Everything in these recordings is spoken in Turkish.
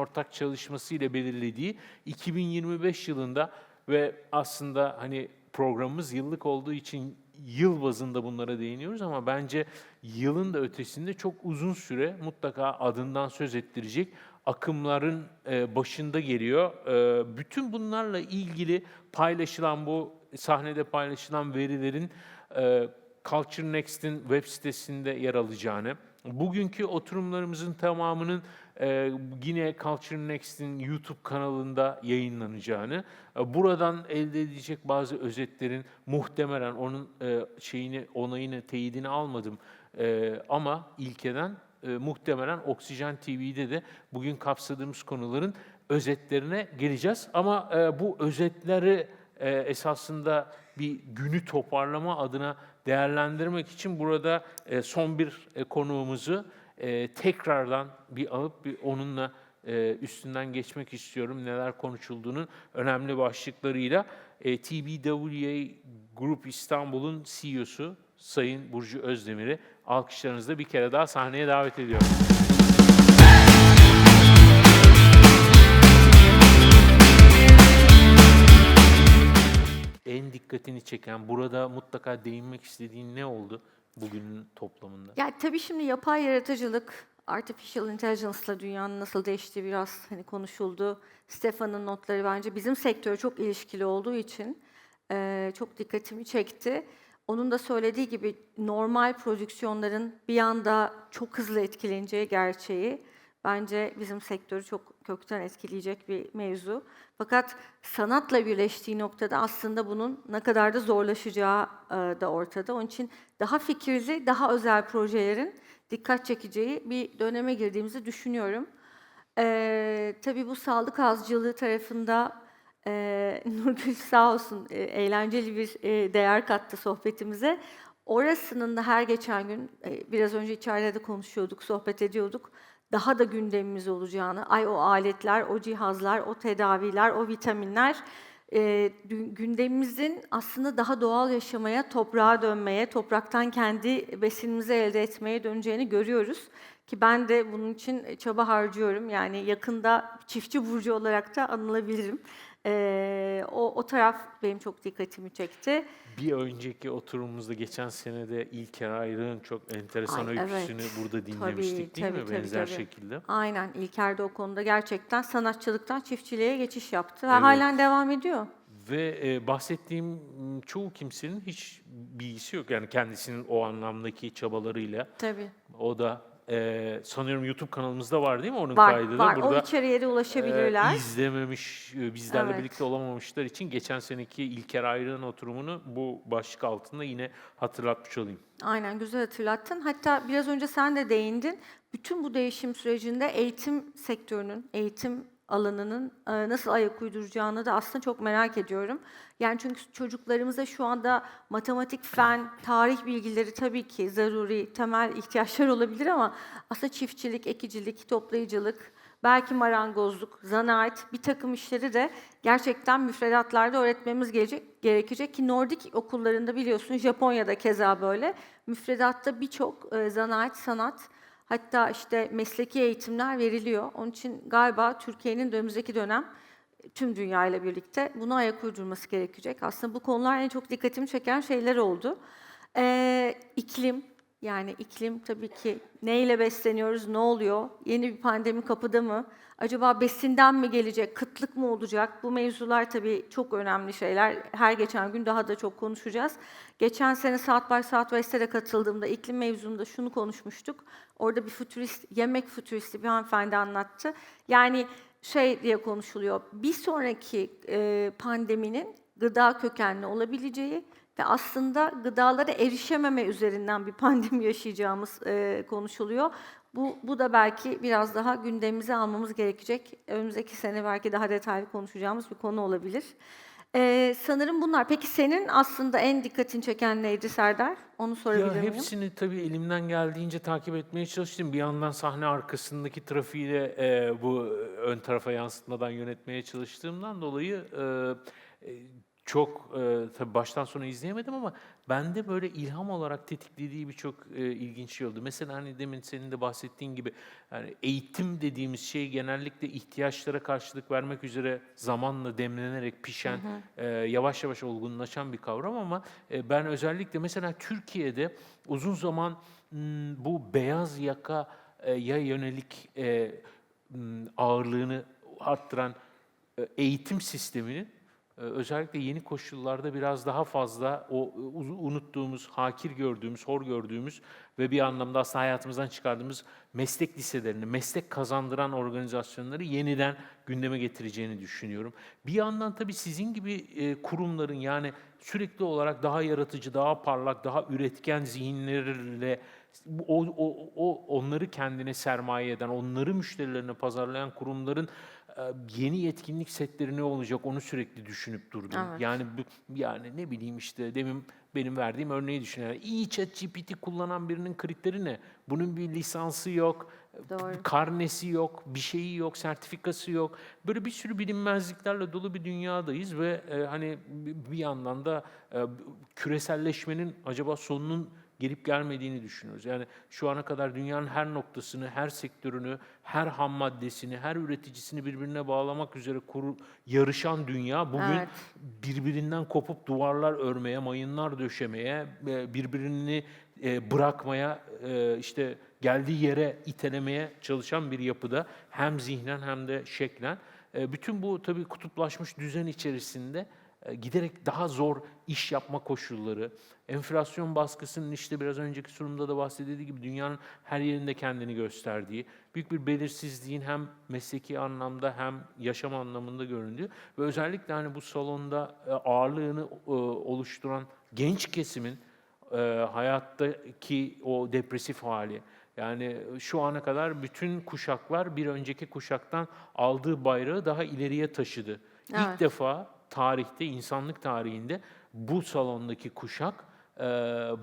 Ortak çalışmasıyla belirlediği 2025 yılında ve aslında hani programımız yıllık olduğu için yıl bazında bunlara değiniyoruz ama bence yılın da ötesinde çok uzun süre mutlaka adından söz ettirecek akımların e, başında geliyor. E, bütün bunlarla ilgili paylaşılan bu sahnede paylaşılan verilerin e, Culture Next'in web sitesinde yer alacağını, bugünkü oturumlarımızın tamamının e, yine Culture Next'in YouTube kanalında yayınlanacağını, e, buradan elde edilecek bazı özetlerin muhtemelen onun e, şeyini, onayını, teyidini almadım e, ama ilkeden muhtemelen Oksijen TV'de de bugün kapsadığımız konuların özetlerine geleceğiz. Ama bu özetleri esasında bir günü toparlama adına değerlendirmek için burada son bir e, konuğumuzu e, tekrardan bir alıp bir onunla e, üstünden geçmek istiyorum. Neler konuşulduğunun önemli başlıklarıyla. E, TBWA Group İstanbul'un CEO'su Sayın Burcu Özdemir'i alkışlarınızla bir kere daha sahneye davet ediyorum. En dikkatini çeken, burada mutlaka değinmek istediğin ne oldu bugünün toplamında? Ya tabii şimdi yapay yaratıcılık, artificial intelligence'la dünyanın nasıl değiştiği biraz hani konuşuldu. Stefan'ın notları bence bizim sektöre çok ilişkili olduğu için eee, çok dikkatimi çekti. Onun da söylediği gibi normal prodüksiyonların bir anda çok hızlı etkileneceği gerçeği bence bizim sektörü çok kökten etkileyecek bir mevzu. Fakat sanatla birleştiği noktada aslında bunun ne kadar da zorlaşacağı e, da ortada. Onun için daha fikirli, daha özel projelerin dikkat çekeceği bir döneme girdiğimizi düşünüyorum. Ee, tabii bu sağlık azcılığı tarafında e, Nurgül sağ olsun e, eğlenceli bir e, değer kattı sohbetimize. Orasının da her geçen gün, e, biraz önce içeride de konuşuyorduk, sohbet ediyorduk, daha da gündemimiz olacağını, ay o aletler, o cihazlar, o tedaviler, o vitaminler e, gündemimizin aslında daha doğal yaşamaya, toprağa dönmeye, topraktan kendi besinimizi elde etmeye döneceğini görüyoruz. Ki ben de bunun için çaba harcıyorum. Yani yakında çiftçi burcu olarak da anılabilirim. E, o, o taraf benim çok dikkatimi çekti. Bir önceki oturumumuzda geçen sene de İlker Ayrık'ın çok enteresan Ay, evet. öyküsünü burada dinlemiştik değil tabii, mi? tabii, Benzer tabii. şekilde. Aynen İlker de o konuda gerçekten sanatçılıktan çiftçiliğe geçiş yaptı ve Evet. halen devam ediyor. Ve e, bahsettiğim çoğu kimsenin hiç bilgisi yok. Yani kendisinin o anlamdaki çabalarıyla. Tabii. O da e, sanıyorum YouTube kanalımızda var değil mi onun Var, kaydı da? var. O Burada içeriye de ulaşabilirler. e, izlememiş, e, bizlerle Evet. birlikte olamamışlar için geçen seneki İlker Ayrık'ın oturumunu bu başlık altında yine hatırlatmış olayım. Aynen güzel hatırlattın. Hatta biraz önce sen de değindin. Bütün bu değişim sürecinde eğitim sektörünün, eğitim alanının e, nasıl ayak uyduracağını da aslında çok merak ediyorum. Yani çünkü çocuklarımıza şu anda matematik, fen, tarih bilgileri tabii ki zaruri, temel ihtiyaçlar olabilir ama aslında çiftçilik, ekicilik, toplayıcılık, belki marangozluk, zanaat, bir takım işleri de gerçekten müfredatlarda öğretmemiz gelecek, gerekecek ki Nordik okullarında biliyorsun Japonya'da keza böyle müfredatta birçok e, zanaat, sanat hatta işte mesleki eğitimler veriliyor. Onun için galiba Türkiye'nin de önümüzdeki dönem e, tüm dünya ile birlikte buna ayak uydurması gerekecek. Aslında bu konular en çok dikkatimi çeken şeyler oldu. Ee, iklim, yani iklim tabii ki neyle besleniyoruz, ne oluyor? Yeni bir pandemi kapıda mı? Acaba besinden mi gelecek, kıtlık mı olacak? Bu mevzular tabii çok önemli şeyler. Her geçen gün daha da çok konuşacağız. Geçen sene Saat by Southwest'e de katıldığımda iklim mevzunda şunu konuşmuştuk. Orada bir fütürist, yemek fütüristi bir hanımefendi anlattı. Yani şey diye konuşuluyor. Bir sonraki e, pandeminin gıda kökenli olabileceği ve aslında gıdalara erişememe üzerinden bir pandemi yaşayacağımız e, konuşuluyor. Bu, bu da belki biraz daha gündemimize almamız gerekecek. Önümüzdeki sene belki daha detaylı konuşacağımız bir konu olabilir. E, sanırım bunlar. Peki senin aslında en dikkatini çeken neydi Serdar? Onu sorabilir Ya miyim? hepsini tabii elimden geldiğince takip etmeye çalıştım. Bir yandan sahne arkasındaki trafiği de e, bu ön tarafa yansıtmadan yönetmeye çalıştığımdan dolayı e, e, çok e, tabii baştan sona izleyemedim ama bende böyle ilham olarak tetiklediği birçok e, ilginç şey oldu. Mesela hani demin senin de bahsettiğin gibi yani eğitim dediğimiz şey genellikle ihtiyaçlara karşılık vermek üzere zamanla demlenerek pişen, e, yavaş yavaş olgunlaşan bir kavram ama e, ben özellikle mesela Türkiye'de uzun zaman m, bu beyaz yaka e, ya yönelik e, m, ağırlığını arttıran e, eğitim sisteminin özellikle yeni koşullarda biraz daha fazla o e, uz- unuttuğumuz, hakir gördüğümüz, hor gördüğümüz ve bir anlamda aslında hayatımızdan çıkardığımız meslek liselerini, meslek kazandıran organizasyonları yeniden gündeme getireceğini düşünüyorum. Bir yandan tabii sizin gibi e, kurumların yani sürekli olarak daha yaratıcı, daha parlak, daha üretken zihinlerle o, o, o onları kendine sermaye eden, onları müşterilerine pazarlayan kurumların yeni yetkinlik setleri ne olacak onu sürekli düşünüp durdum. Evet. Yani bu- yani ne bileyim işte demin benim verdiğim örneği düşün. Yani iyi ChatGPT kullanan birinin kriteri ne? Bunun bir lisansı yok, Doğru. karnesi yok, bir şeyi yok, sertifikası yok. Böyle bir sürü bilinmezliklerle dolu bir dünyadayız ve e, hani bir bir yandan da e, küreselleşmenin acaba sonunun gelip gelmediğini düşünüyoruz. Yani şu ana kadar dünyanın her noktasını, her sektörünü, her ham maddesini, her üreticisini birbirine bağlamak üzere kuru, yarışan dünya bugün Evet. birbirinden kopup duvarlar örmeye, mayınlar döşemeye, e, birbirini e, bırakmaya, e, işte geldiği yere itelemeye çalışan bir yapıda hem zihnen hem de şeklen. Bütün bu tabii kutuplaşmış düzen içerisinde giderek daha zor iş yapma koşulları, enflasyon baskısının işte biraz önceki sunumda da bahsedildiği gibi dünyanın her yerinde kendini gösterdiği, büyük bir belirsizliğin hem mesleki anlamda hem yaşam anlamında göründüğü ve özellikle hani bu salonda e, ağırlığını e, oluşturan genç kesimin e, hayattaki o depresif hali. Yani şu ana kadar bütün kuşaklar bir önceki kuşaktan aldığı bayrağı daha ileriye taşıdı. İlk Evet. defa tarihte, insanlık tarihinde bu salondaki kuşak e,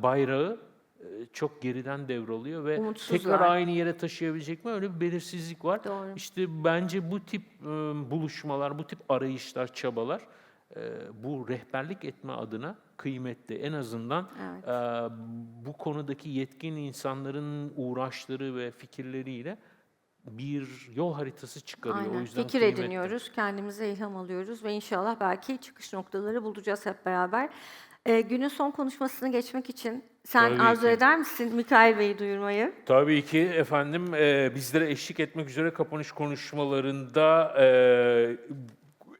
bayrağı e, çok geriden devralıyor ve Umutsuzlar. tekrar aynı yere taşıyabilecek mi? Öyle bir belirsizlik var. Doğru. İşte bence bu tip e, buluşmalar, bu tip arayışlar, çabalar e, bu rehberlik etme adına kıymetli. En azından Evet. e, bu konudaki yetkin insanların uğraşları ve fikirleriyle bir yol haritası çıkarıyor. O Aynen. yüzden Fikir kıymetli. ediniyoruz, kendimize ilham alıyoruz ve inşallah belki çıkış noktaları bulacağız hep beraber. Ee, günün son konuşmasını geçmek için sen Tabii arzu ki. eder misin Mikail Bey'i duyurmayı? Tabii ki efendim e, bizlere eşlik etmek üzere kapanış konuşmalarında e,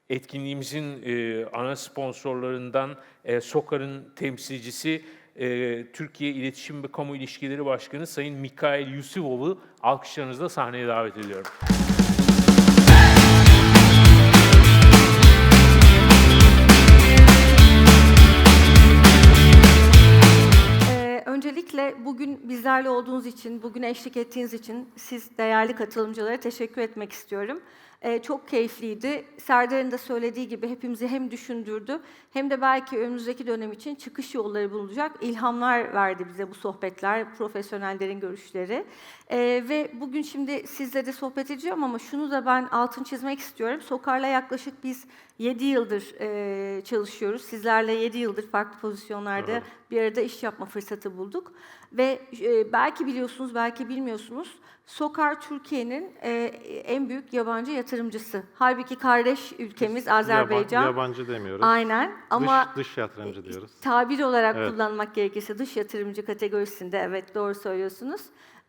etkinliğimizin e, ana sponsorlarından e, SOKAR'ın temsilcisi e, Türkiye İletişim ve Kamu İlişkileri Başkanı Sayın Mikail Yusufov'u alkışlarınızla sahneye davet ediyorum. Ee, öncelikle bugün bizlerle olduğunuz için, bugün eşlik ettiğiniz için siz değerli katılımcılara teşekkür etmek istiyorum. Ee, çok keyifliydi. Serdar'ın da söylediği gibi hepimizi hem düşündürdü hem de belki önümüzdeki dönem için çıkış yolları bulacak ilhamlar verdi bize bu sohbetler, profesyonellerin görüşleri. Ee, ve bugün şimdi sizle de sohbet edeceğim ama şunu da ben altın çizmek istiyorum. Sokar'la yaklaşık biz 7 yıldır e, çalışıyoruz. Sizlerle 7 yıldır farklı pozisyonlarda Evet. bir arada iş yapma fırsatı bulduk. Ve e, belki biliyorsunuz, belki bilmiyorsunuz, Sokar Türkiye'nin e, en büyük yabancı yatırımcısı. Halbuki kardeş ülkemiz Azerbaycan. Yaba- yabancı demiyoruz. Aynen ama dış, dış yatırımcı diyoruz. tabir olarak Evet. kullanmak gerekirse dış yatırımcı kategorisinde evet doğru söylüyorsunuz.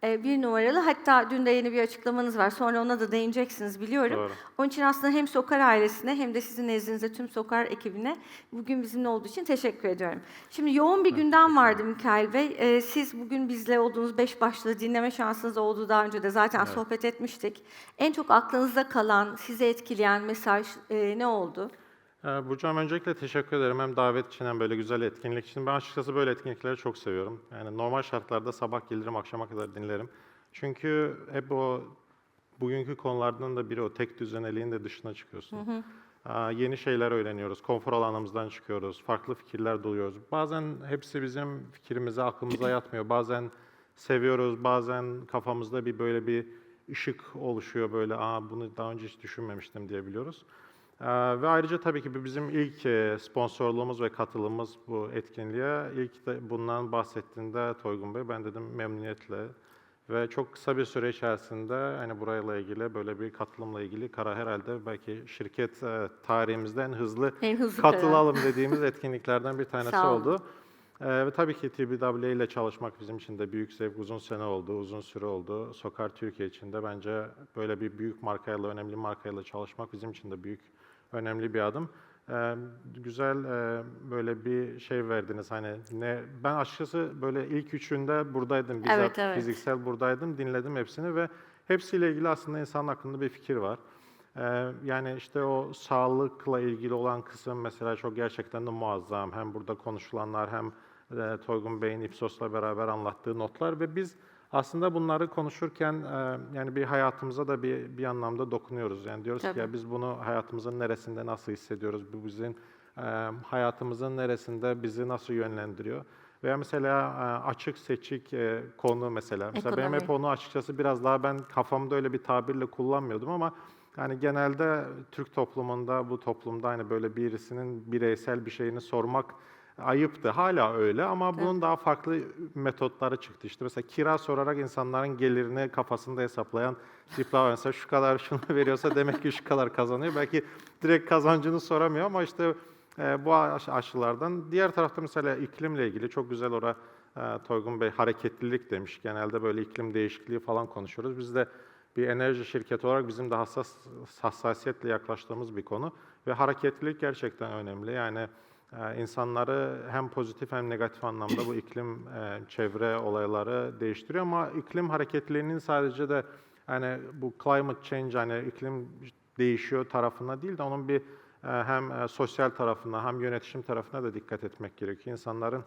E, bir numaralı hatta dün de yeni bir açıklamanız var. Sonra ona da değineceksiniz biliyorum. Doğru. Onun için aslında hem Sokar ailesine hem de sizin nezdinizde tüm Sokar ekibine bugün bizimle olduğu için teşekkür ediyorum. Şimdi yoğun bir gündem vardı Mikail Bey. Ee, siz bugün bizle olduğunuz beş başlığı dinleme şansınız oldu daha önce de zaten sohbet etmiştik. En çok aklınızda kalan, sizi etkileyen mesaj e, ne oldu? Ee, Burcu Hanım öncelikle teşekkür ederim hem davet için hem böyle güzel etkinlik için. Ben açıkçası böyle etkinlikleri çok seviyorum. Yani normal şartlarda sabah gelirim, akşama kadar dinlerim. Çünkü hep o bugünkü konulardan da biri o tek düzeneliğin de dışına çıkıyorsun. Aa, yeni şeyler öğreniyoruz, konfor alanımızdan çıkıyoruz, farklı fikirler duyuyoruz. Bazen hepsi bizim fikrimize, aklımıza yatmıyor. Bazen seviyoruz, bazen kafamızda bir böyle bir ışık oluşuyor böyle. Aa bunu daha önce hiç düşünmemiştim diyebiliyoruz. Ee, ve ayrıca tabii ki bizim ilk e, sponsorluğumuz ve katılımımız bu etkinliğe. İlk de bundan bahsettiğinde Toygun Bey ben dedim memnuniyetle ve çok kısa bir süre içerisinde hani burayla ilgili böyle bir katılımla ilgili karar herhalde belki şirket e, tarihimizde en hızlı En hızlı karar. katılalım dediğimiz etkinliklerden bir tanesi oldu. Ee, ve tabii ki TBW ile çalışmak bizim için de büyük zevk. Uzun sene oldu, uzun süre oldu. Sokar Türkiye için de bence böyle bir büyük markayla, önemli markayla çalışmak bizim için de büyük, önemli bir adım. Ee, güzel e, böyle bir şey verdiniz hani ne ben açıkçası böyle ilk üçünde buradaydım bizzat Evet, evet. fiziksel buradaydım dinledim hepsini ve hepsiyle ilgili aslında insanın aklında bir fikir var. Ee, yani işte o sağlıkla ilgili olan kısım mesela çok gerçekten de muazzam. Hem burada konuşulanlar hem e, Toygun Bey'in Ipsos'la beraber anlattığı notlar ve biz aslında bunları konuşurken yani bir hayatımıza da bir bir anlamda dokunuyoruz. Yani diyoruz Tabii. ki ya biz bunu hayatımızın neresinde nasıl hissediyoruz? Bu bizim hayatımızın neresinde bizi nasıl yönlendiriyor? Veya mesela açık seçik konu mesela. Mesela benim hep Ekonomi. onu açıkçası biraz daha ben kafamda öyle bir tabirle kullanmıyordum ama yani genelde Türk toplumunda, bu toplumda hani böyle birisinin bireysel bir şeyini sormak ayıptı. Hala öyle ama bunun daha farklı metotları çıktı. İşte mesela kira sorarak insanların gelirini kafasında hesaplayan tipler var. Mesela şu kadar şunu veriyorsa demek ki şu kadar kazanıyor. Belki direkt kazancını soramıyor ama işte e, bu aş- aşılardan. Diğer tarafta mesela iklimle ilgili çok güzel ora e, Toygun Bey hareketlilik demiş. Genelde böyle iklim değişikliği falan konuşuyoruz. Biz de bir enerji şirketi olarak bizim de hassas hassasiyetle yaklaştığımız bir konu ve hareketlilik gerçekten önemli. Yani insanları hem pozitif hem negatif anlamda bu iklim e, çevre olayları değiştiriyor ama iklim hareketliliğinin sadece de hani bu climate change hani iklim değişiyor tarafına değil de onun bir e, hem e, sosyal tarafına hem yönetişim tarafına da dikkat etmek gerekiyor. İnsanların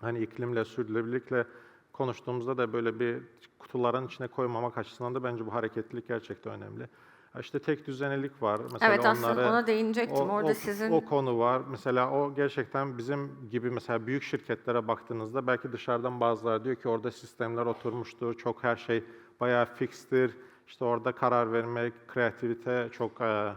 hani iklimle, sürdürülebilirlikle konuştuğumuzda da böyle bir kutuların içine koymamak açısından da bence bu hareketlilik gerçekten önemli. İşte tek düzenelik var. Mesela evet aslında onları, ona değinecektim. o, Orada o- sizin o konu var. Mesela o gerçekten bizim gibi mesela büyük şirketlere baktığınızda belki dışarıdan bazıları diyor ki orada sistemler oturmuştur, çok her şey bayağı fikstir. İşte orada karar vermek, kreativite çok e,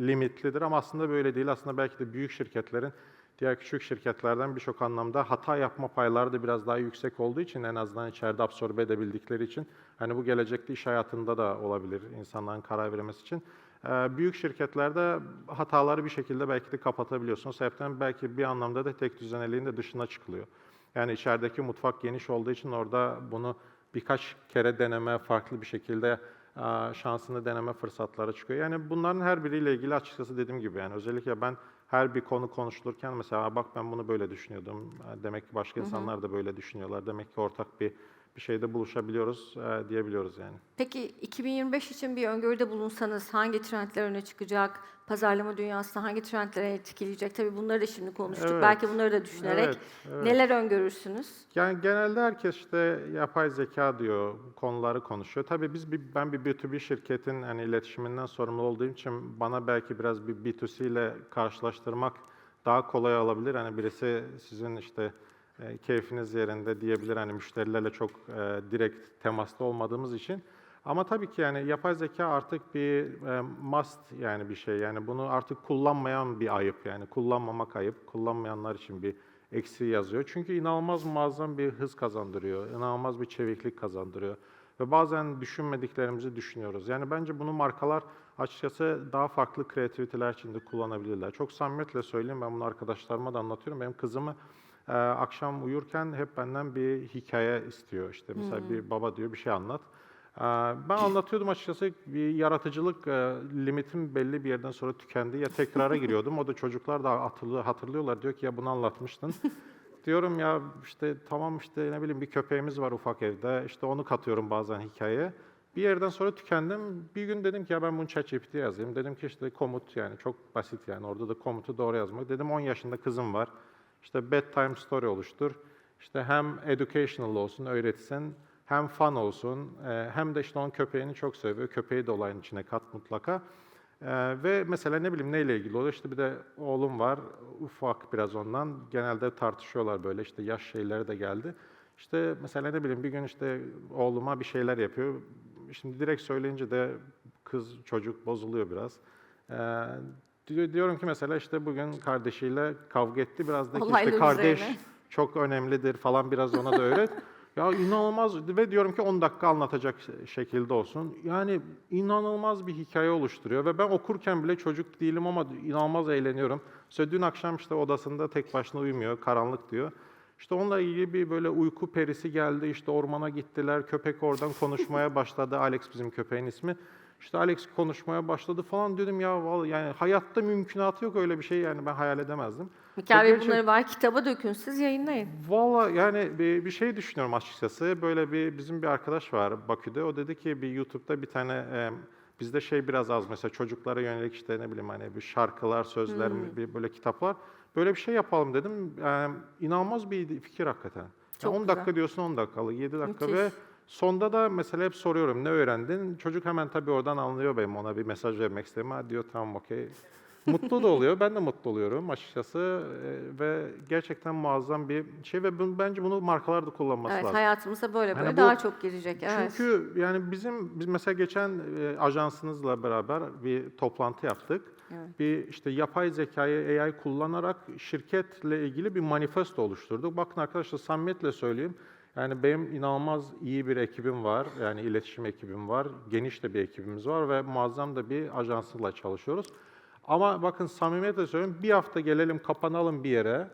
limitlidir ama aslında böyle değil. Aslında belki de büyük şirketlerin diğer küçük şirketlerden birçok anlamda hata yapma payları da biraz daha yüksek olduğu için en azından içeride absorbe edebildikleri için hani bu gelecekte iş hayatında da olabilir insanların karar vermesi için. Ee, Büyük şirketlerde hataları bir şekilde belki de kapatabiliyorsunuz. Sebepten belki bir anlamda da tek düzeneliğin de dışına çıkılıyor. Yani içerideki mutfak geniş olduğu için orada bunu birkaç kere deneme, farklı bir şekilde e, şansını deneme fırsatları çıkıyor. Yani bunların her biriyle ilgili açıkçası dediğim gibi yani özellikle ben her bir konu konuşulurken mesela "Aa, bak ben bunu böyle düşünüyordum. Demek ki başka insanlar da böyle düşünüyorlar. Demek ki ortak bir bir şeyde buluşabiliyoruz e, diyebiliyoruz yani. Peki 2025 için bir öngörüde bulunsanız hangi trendler öne çıkacak? Pazarlama dünyasında hangi trendler etkileyecek? Tabii bunları da şimdi konuştuk. Evet. Belki bunları da düşünerek Evet, evet. neler öngörürsünüz? Yani genelde herkes işte yapay zeka diyor, konuları konuşuyor. Tabii biz bir, ben bir B2B şirketin hani iletişiminden sorumlu olduğum için bana belki biraz bir B2C ile karşılaştırmak daha kolay olabilir. Hani birisi sizin işte e, keyfiniz yerinde diyebilir hani müşterilerle çok e, direkt temasta olmadığımız için. Ama tabii ki yani yapay zeka artık bir e, must yani bir şey. Yani bunu artık kullanmayan bir ayıp yani kullanmamak ayıp. Kullanmayanlar için bir eksi yazıyor. Çünkü inanılmaz muazzam bir hız kazandırıyor. inanılmaz bir çeviklik kazandırıyor. Ve bazen düşünmediklerimizi düşünüyoruz. Yani bence bunu markalar açıkçası daha farklı kreativiteler için de kullanabilirler. Çok samimiyetle söyleyeyim ben bunu arkadaşlarıma da anlatıyorum. Benim kızımı e, akşam uyurken hep benden bir hikaye istiyor. İşte mesela bir baba diyor bir şey anlat. Ee, Ben anlatıyordum açıkçası bir yaratıcılık e, limitim belli bir yerden sonra tükendi. Ya tekrara giriyordum. O da çocuklar da hatırlıyor, hatırlıyorlar. Diyor ki ya bunu anlatmıştın. Diyorum ya işte tamam işte ne bileyim bir köpeğimiz var ufak evde. İşte onu katıyorum bazen hikayeye. Bir yerden sonra tükendim. Bir gün dedim ki ya ben bunu ChatGPT'ye yazayım. Dedim ki işte komut yani çok basit yani orada da komutu doğru yazmak. Dedim 10 yaşında kızım var. İşte bedtime story oluştur. İşte hem educational olsun, öğretsin, hem fun olsun, e, hem de işte onun köpeğini çok seviyor. Köpeği de olayın içine kat mutlaka. E, ve mesela ne bileyim neyle ilgili oluyor? İşte bir de oğlum var, ufak biraz ondan. Genelde tartışıyorlar böyle işte yaş şeyleri de geldi. İşte mesela ne bileyim bir gün işte oğluma bir şeyler yapıyor. Şimdi direkt söyleyince de kız çocuk bozuluyor biraz. E, Diyorum ki mesela işte bugün kardeşiyle kavga etti. Biraz da ki Olaylar işte kardeş üzerine. çok önemlidir falan biraz ona da öğret. ya inanılmaz ve diyorum ki 10 dakika anlatacak şekilde olsun. Yani inanılmaz bir hikaye oluşturuyor ve ben okurken bile çocuk değilim ama inanılmaz eğleniyorum. İşte dün akşam işte odasında tek başına uyumuyor, karanlık diyor. İşte onunla ilgili bir böyle uyku perisi geldi. İşte ormana gittiler. Köpek oradan konuşmaya başladı. Alex bizim köpeğin ismi. İşte Alex konuşmaya başladı falan dedim ya vallahi yani hayatta mümkünatı yok öyle bir şey yani ben hayal edemezdim. Mikael Bey bunları bari kitaba dökün, siz yayınlayın. Valla yani bir, bir şey düşünüyorum açıkçası. Böyle bir bizim bir arkadaş var Bakü'de. O dedi ki bir YouTube'da bir tane e, bizde şey biraz az mesela çocuklara yönelik işte ne bileyim hani bir şarkılar, sözler, bir böyle kitaplar. Böyle bir şey yapalım dedim. E, inanılmaz bir fikir hakikaten. Çok 10 güzel. dakika diyorsun 10 dakikalık, 7 dakika Müthiş. ve sonda da mesela hep soruyorum ne öğrendin? Çocuk hemen tabii oradan anlıyor benim ona bir mesaj vermek istediğimi. Ha diyor tamam okey. Mutlu da oluyor. Ben de mutlu oluyorum açıkçası. Ee, ve gerçekten muazzam bir şey ve bunu, bence bunu markalar da kullanması Evet, lazım. hayatımıza böyle böyle Hani bu- daha çok girecek. Evet. Çünkü yani bizim biz mesela geçen e, ajansınızla beraber bir toplantı yaptık. Evet. Bir işte yapay zekayı AI kullanarak şirketle ilgili bir manifesto oluşturduk. Bakın arkadaşlar samimiyetle söyleyeyim. Yani benim inanılmaz iyi bir ekibim var. Yani iletişim ekibim var. Geniş de bir ekibimiz var ve muazzam da bir ajansıyla çalışıyoruz. Ama bakın samimiyetle söylüyorum bir hafta gelelim kapanalım bir yere.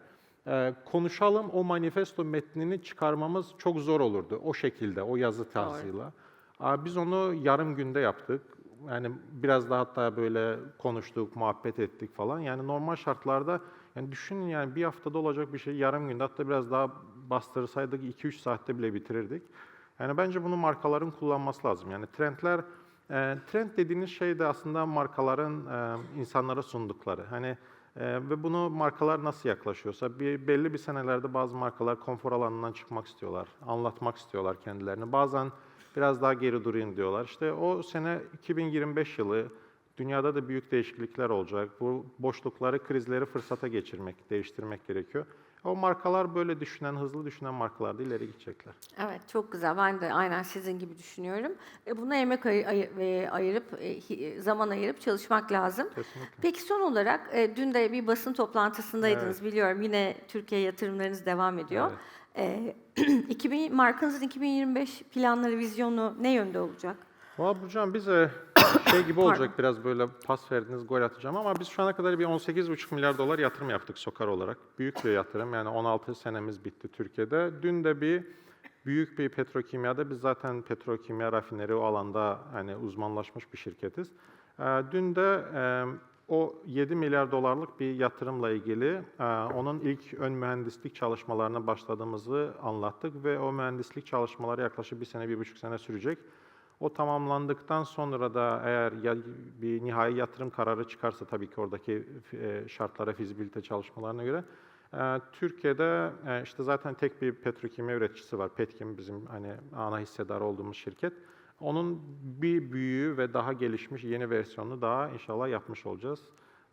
e, konuşalım o manifesto metnini çıkarmamız çok zor olurdu. O şekilde, o yazı tarzıyla. Aa, Biz onu yarım günde yaptık. Yani biraz daha hatta böyle konuştuk, muhabbet ettik falan. Yani normal şartlarda yani düşünün yani bir haftada olacak bir şey yarım günde hatta biraz daha bastırsaydık 2-3 saatte bile bitirirdik. Yani bence bunu markaların kullanması lazım. Yani trendler, e, trend dediğiniz şey de aslında markaların e, insanlara sundukları. Hani e, ve bunu markalar nasıl yaklaşıyorsa bir belli bir senelerde bazı markalar konfor alanından çıkmak istiyorlar, anlatmak istiyorlar kendilerini. Bazen biraz daha geri durayım diyorlar. İşte o sene 2025 yılı dünyada da büyük değişiklikler olacak. Bu boşlukları, krizleri fırsata geçirmek, değiştirmek gerekiyor. O markalar böyle düşünen, hızlı düşünen markalar da ileri gidecekler. Evet, çok güzel. Ben de aynen sizin gibi düşünüyorum. E, buna emek ay- ay- e, ayırıp, e, hi- zaman ayırıp çalışmak lazım. Kesinlikle. Peki son olarak, e, dün de bir basın toplantısındaydınız biliyorum. Yine Türkiye yatırımlarınız devam ediyor. E, 2000, markanızın 2025 planları, vizyonu ne yönde olacak? Valla Burcan bize şey gibi olacak biraz böyle pas verdiniz gol atacağım ama biz şu ana kadar bir 18,5 milyar dolar yatırım yaptık Sokar olarak. Büyük bir yatırım yani 16 senemiz bitti Türkiye'de. Dün de bir büyük bir petrokimyada biz zaten petrokimya rafineri o alanda hani uzmanlaşmış bir şirketiz. Ee, Dün de e, o 7 milyar dolarlık bir yatırımla ilgili e, onun ilk ön mühendislik çalışmalarına başladığımızı anlattık ve o mühendislik çalışmaları yaklaşık bir sene, bir buçuk sene sürecek. O tamamlandıktan sonra da eğer bir nihai yatırım kararı çıkarsa tabii ki oradaki e, şartlara, fizibilite çalışmalarına göre e, Türkiye'de e, işte zaten tek bir petrokimya üreticisi var. Petkim bizim hani ana hissedar olduğumuz şirket. Onun bir büyüğü ve daha gelişmiş yeni versiyonunu daha inşallah yapmış olacağız.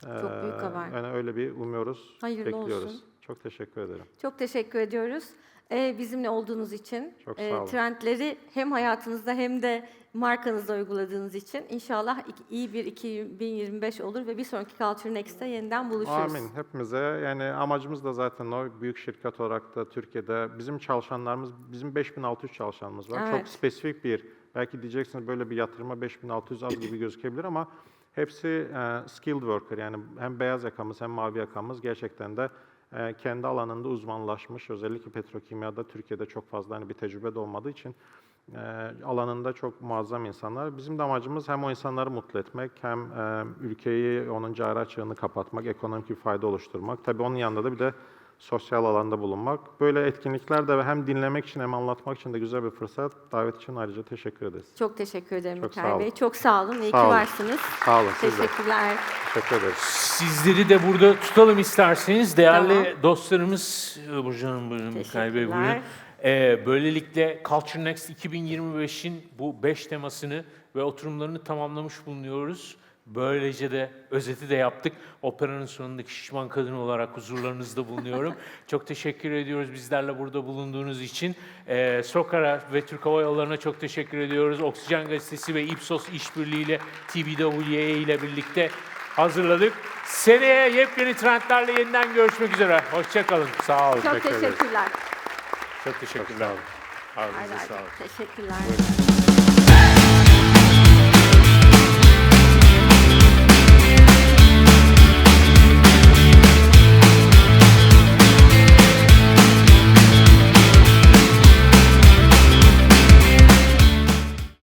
Çok büyük haber. Yani öyle bir umuyoruz, Hayırlı bekliyoruz. olsun. Çok teşekkür ederim. Çok teşekkür ediyoruz. Ee, bizimle olduğunuz için, Çok e, sağ olun. trendleri hem hayatınızda hem de markanızda uyguladığınız için inşallah iyi bir 2025 olur ve bir sonraki Culture Next'te yeniden buluşuruz. Amin hepimize. Yani amacımız da zaten o büyük şirket olarak da Türkiye'de bizim çalışanlarımız, bizim 5600 çalışanımız var. Evet. Çok spesifik bir, belki diyeceksiniz böyle bir yatırıma 5600 az gibi gözükebilir ama hepsi e, skilled worker yani hem beyaz yakamız hem mavi yakamız gerçekten de e, kendi alanında uzmanlaşmış. Özellikle petrokimyada Türkiye'de çok fazla hani bir tecrübe de olmadığı için e, alanında çok muazzam insanlar. Bizim de amacımız hem o insanları mutlu etmek, hem e, ülkeyi, onun cari açığını kapatmak, ekonomik bir fayda oluşturmak. Tabii onun yanında da bir de sosyal alanda bulunmak. Böyle etkinlikler de hem dinlemek için hem anlatmak için de güzel bir fırsat. Davet için ayrıca teşekkür ederiz. Çok teşekkür ederim Çok Mikael sağ Bey. olun. Çok sağ olun. İyi Sağ ki olun. varsınız. Sağ olun. Teşekkürler. Teşekkür ederiz. Sizleri de burada tutalım isterseniz. Değerli Tamam. dostlarımız, e, Burcu Hanım buyurun, Mikail Bey buyurun. Ee, böylelikle Culture Next 2025'in bu 5 temasını ve oturumlarını tamamlamış bulunuyoruz. Böylece de özeti de yaptık. Operanın sonundaki şişman kadın olarak huzurlarınızda bulunuyorum. çok teşekkür ediyoruz bizlerle burada bulunduğunuz için. Ee, Sokara ve Türk Hava Yolları'na çok teşekkür ediyoruz. Oksijen Gazetesi ve Ipsos işbirliğiyle TBWA ile birlikte hazırladık. Seneye yepyeni trendlerle yeniden görüşmek üzere. Hoşçakalın. Sağ olun. Çok teşekkürler. Çok teşekkürler. olun. Ağzınıza Aynen. sağlık. Teşekkürler.